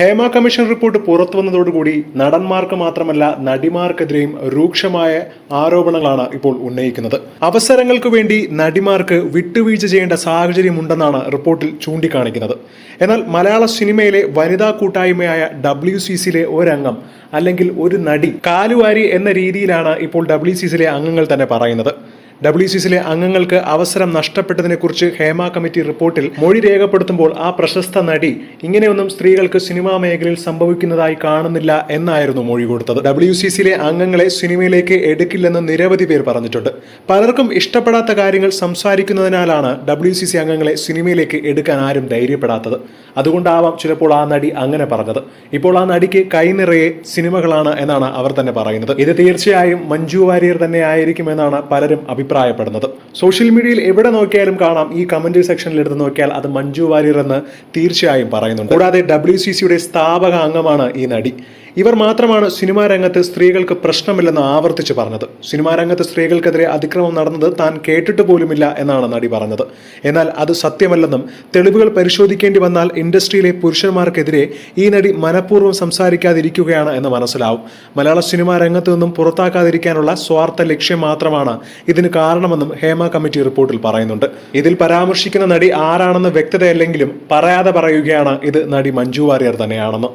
Hema commission report പുറത്തു വന്നതോടുകൂടി നടന്മാർക്ക് മാത്രമല്ല നടിമാർക്കെതിരെയും രൂക്ഷമായ ആരോപണങ്ങളാണ് ഇപ്പോൾ ഉന്നയിക്കുന്നത്. അവസരങ്ങൾക്ക് വേണ്ടി നടിമാർക്ക് വിട്ടുവീഴ്ച ചെയ്യേണ്ട സാഹചര്യമുണ്ടെന്നാണ് റിപ്പോർട്ടിൽ ചൂണ്ടിക്കാണിക്കുന്നത്. എന്നാൽ മലയാള സിനിമയിലെ വനിതാ കൂട്ടായ്മയായ ഡബ്ല്യു സി സിയിലെ ഒരംഗം അല്ലെങ്കിൽ ഒരു നടി കാലുവാരി എന്ന രീതിയിലാണ് ഇപ്പോൾ ഡബ്ല്യു സി സിയിലെ അംഗങ്ങൾ തന്നെ പറയുന്നത്. ഡബ്ല്യു സി സിയിലെ അംഗങ്ങൾക്ക് അവസരം നഷ്ടപ്പെട്ടതിനെക്കുറിച്ച് ഹേമ കമ്മിറ്റി റിപ്പോർട്ടിൽ മൊഴി രേഖപ്പെടുത്തുമ്പോൾ ആ പ്രശസ്ത നടി ഇങ്ങനെയൊന്നും സ്ത്രീകൾക്ക് സിനിമാ മേഖലയിൽ സംഭവിക്കുന്നതായി കാണുന്നില്ല എന്നായിരുന്നു മൊഴി കൊടുത്തത്. ഡബ്ല്യു സി സിയിലെ അംഗങ്ങളെ സിനിമയിലേക്ക് എടുക്കില്ലെന്ന് നിരവധി പേർ പറഞ്ഞിട്ടുണ്ട്. പലർക്കും ഇഷ്ടപ്പെടാത്ത കാര്യങ്ങൾ സംസാരിക്കുന്നതിനാലാണ് ഡബ്ല്യു സി സി അംഗങ്ങളെ സിനിമയിലേക്ക് എടുക്കാൻ ആരും ധൈര്യപ്പെടാത്തത്. അതുകൊണ്ടാവാം ചിലപ്പോൾ ആ നടി അങ്ങനെ പറഞ്ഞത്. ഇപ്പോൾ ആ നടിക്ക് കൈനിറയെ സിനിമകളാണ് എന്നാണ് അവർ തന്നെ പറയുന്നത്. ഇത് തീർച്ചയായും മഞ്ജു വാര്യർ തന്നെ ആയിരിക്കുമെന്നാണ് പലരും അഭിപ്രായപ്പെടുന്നത്. സോഷ്യൽ മീഡിയയിൽ എവിടെ നോക്കിയാലും കാണാം. ഈ കമന്റ് സെക്ഷനിൽ എടുത്ത് നോക്കിയാൽ അത് മഞ്ജു വാര്യർ എന്ന് തീർച്ചയായും പറയുന്നുണ്ട്. കൂടാതെ ഡബ്ല്യു സി സിയുടെ സ്ഥാപക അംഗമാണ് ഈ നടി. ഇവർ മാത്രമാണ് സിനിമാ രംഗത്ത് സ്ത്രീകൾക്ക് പ്രശ്നമില്ലെന്ന് ആവർത്തിച്ച് പറഞ്ഞത്. സിനിമാ രംഗത്ത് സ്ത്രീകൾക്കെതിരെ അതിക്രമം നടന്നത് താൻ കേട്ടിട്ട് പോലുമില്ല എന്നാണ് നടി പറഞ്ഞത്. എന്നാൽ അത് സത്യമല്ലെന്നും തെളിവുകൾ പരിശോധിക്കേണ്ടി വന്നാൽ ഇൻഡസ്ട്രിയിലെ പുരുഷന്മാർക്കെതിരെ ഈ നടി മനഃപൂർവം സംസാരിക്കാതിരിക്കുകയാണ് എന്ന് മനസ്സിലാവും. മലയാള സിനിമാ രംഗത്ത് നിന്നും പുറത്താക്കാതിരിക്കാനുള്ള സ്വാർത്ഥ ലക്ഷ്യം മാത്രമാണ് ഇതിന് കാരണമെന്നും ഹേമ കമ്മിറ്റി റിപ്പോർട്ടിൽ പറയുന്നുണ്ട്. ഇതിൽ പരാമർശിക്കുന്ന നടി ആരാണെന്ന് വ്യക്തതയല്ലെങ്കിലും പറയാതെ പറയുകയാണ് ഇത് നടി മഞ്ജു വാര്യർ തന്നെയാണെന്ന്.